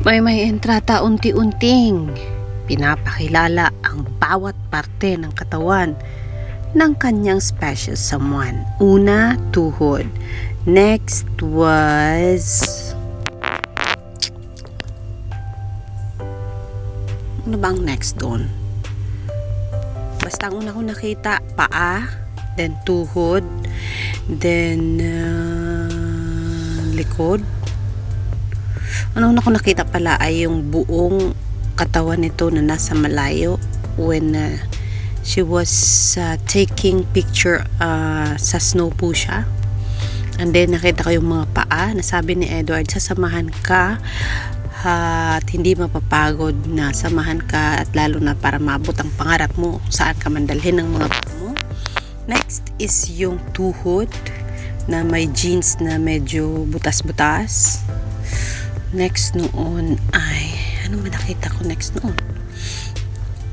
May may entrata unti-unting pinapakilala ang bawat parte ng katawan ng kanyang special someone. Una, tuhod. Next was... Ano ba ang next doon? Basta ang una ko nakita, paa, then tuhod, then uh, likod. Ano una ko nakita pala ay yung buong katawan nito na nasa malayo when uh, she was uh, taking picture uh, sa snow po siya. And then nakita ko yung mga paa na sabi ni Edward, sasamahan ka at hindi mapapagod na samahan ka at lalo na para maabot ang pangarap mo saan ka mandalhin ng mga paa mo. Next is yung tuhod na may jeans na medyo butas-butas. Next noon ay, ano ba nakita ko next noon?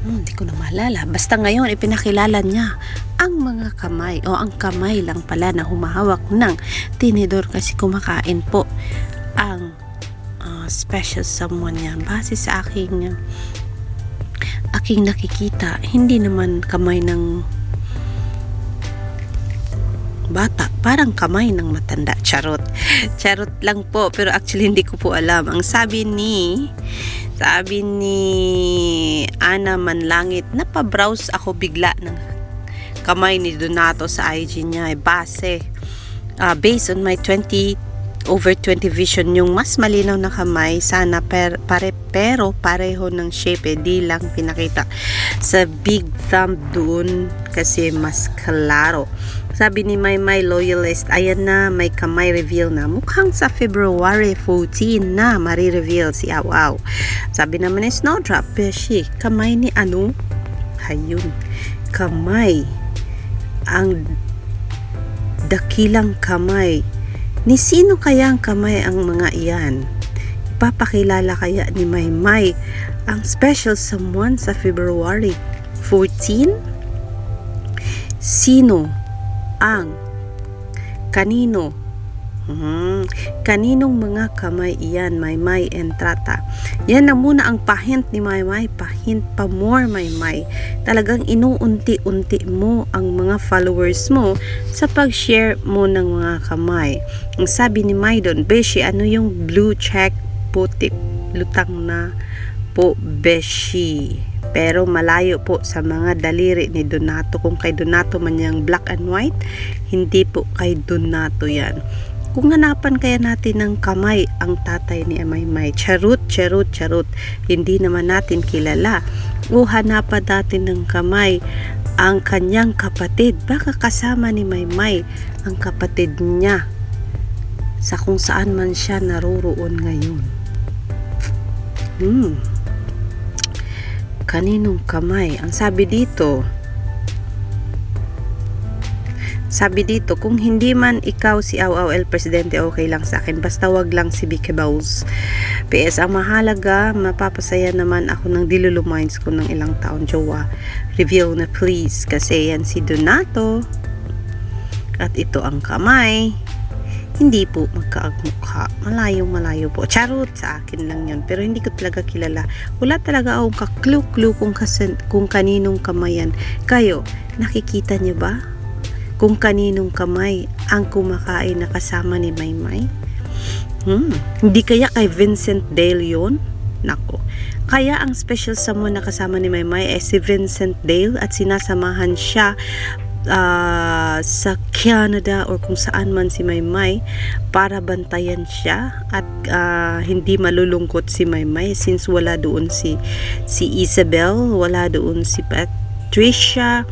Hmm, hindi ko na maalala. Basta ngayon, ipinakilala niya ang mga kamay o ang kamay lang pala na humahawak ng tinidor kasi kumakain po ang ah, special someone niya. Base sa aking aking nakikita, hindi naman kamay ng bata, parang kamay ng matanda. Charot. Charot lang po, pero actually hindi ko po alam. Ang sabi ni sabi ni Ana Manlangit, napabrowse ako bigla ng kamay ni Donato sa IG niya. Eh, base, ah, based on my 20 over 20 vision, yung mas malinaw na kamay, sana per, pare, pero pareho ng shape, eh, di lang pinakita sa big thumb doon kasi mas klaro. Sabi ni My Loyalist, ayan na, may kamay reveal na. Mukhang sa February 14 na marireveal si Aw Aw. Sabi naman ni Snowdrop, Beshi, kamay ni ano? Hayun, kamay. Ang dakilang kamay. Ni sino kaya ang kamay ang mga iyan? Ipapakilala kaya ni Maymay ang special someone sa February 14? Sino ang kanino? Hmm, kaninong mga kamay iyan, Maymay Entrata? Yan na muna ang pahint ni Maymay, pahint pa more Maymay. Talagang inuunti-unti mo ang mga followers mo sa pag-share mo ng mga kamay. Ang sabi ni Maydon, Beshi, ano yung blue check putik lutang na po Beshi. Pero malayo po sa mga daliri ni Donato. Kung kay Donato man yung black and white, hindi po kay Donato yan. Kung hanapan kaya natin ng kamay ang tatay ni Amaymay, charut, charut, charut, hindi naman natin kilala. O hanapan natin ng kamay ang kanyang kapatid, baka kasama ni Maymay ang kapatid niya sa kung saan man siya naroroon ngayon. Hmm. Kaninong kamay? Ang sabi dito, sabi dito, kung hindi man ikaw si El Presidente, okay lang sa akin. Basta wag lang si Vicky Bowles. PS, ang mahalaga, mapapasaya naman ako ng dilulumines ko ng ilang taon. Jowa, reveal na please. Kasi yan si Donato. At ito ang kamay. Hindi po magkaagmukha. Malayo, malayo po. Charot sa akin lang yun. Pero hindi ko talaga kilala. Wala talaga akong kaklu-klu kung, kasan, kung kaninong kamayan. Kayo, nakikita niyo ba? Kung kaninong kamay ang kumakain na kasama ni Maymay? Hmm. Hindi kaya kay Vincent Dale yun? Nako. Kaya ang special someone na kasama ni Maymay ay si Vincent Dale at sinasamahan siya ah, sa Canada or kung saan man si Maymay para bantayan siya at ah, hindi malulungkot si Maymay since wala doon si si Isabel, wala doon si Patricia,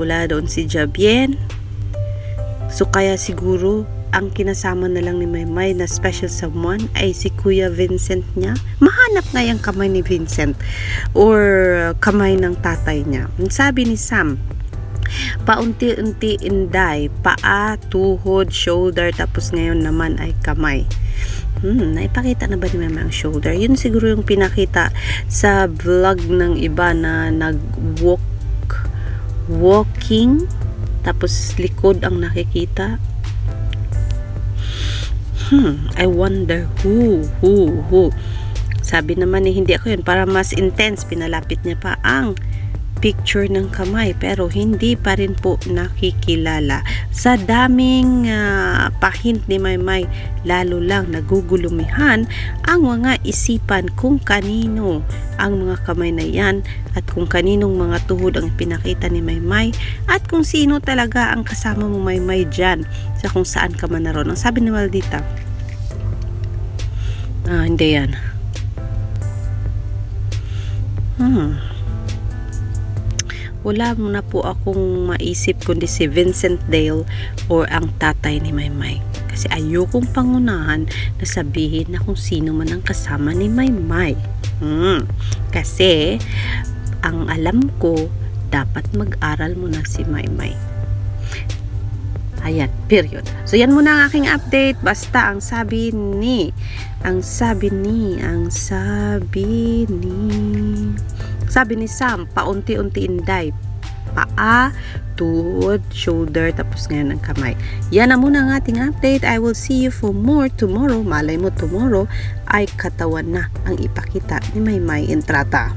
wala doon si Jabien. So kaya siguro ang kinasama na lang ni Maymay na special someone ay si Kuya Vincent niya. Mahanap nga yung kamay ni Vincent or kamay ng tatay niya. Sabi ni Sam, paunti-unti inday, paa, tuhod, shoulder, tapos ngayon naman ay kamay. Hmm, naipakita na ba ni Mama ang shoulder? Yun siguro yung pinakita sa vlog ng iba na nag-walk walking tapos likod ang nakikita. Hmm, I wonder who, who, who. Sabi naman ni hindi ako yun. Para mas intense, pinalapit niya pa ang picture ng kamay pero hindi pa rin po nakikilala. Sa daming ah, pahint ni Maymay lalo lang nagugulumihan ang mga isipan kung kanino ang mga kamay na yan at kung kaninong mga tuhod ang pinakita ni Maymay at kung sino talaga ang kasama mo Maymay dyan sa kung saan ka man naroon. Ang sabi ni Maldita ah hindi yan. Hmm wala mo na po akong maisip kundi si Vincent Dale or ang tatay ni Maymay. Kasi ayokong pangunahan na sabihin na kung sino man ang kasama ni Maymay. Hmm. Kasi ang alam ko, dapat mag-aral mo na si Maymay. Ayan, period. So yan muna ang aking update. Basta ang sabi ni, ang sabi ni, ang sabi ni, sabi ni Sam, paunti-unti inday. Paa, tuhod, shoulder, tapos ngayon ang kamay. Yan na muna ang ating update. I will see you for more tomorrow. Malay mo tomorrow ay katawan na ang ipakita ni Maymay Entrata.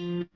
Mm-hmm.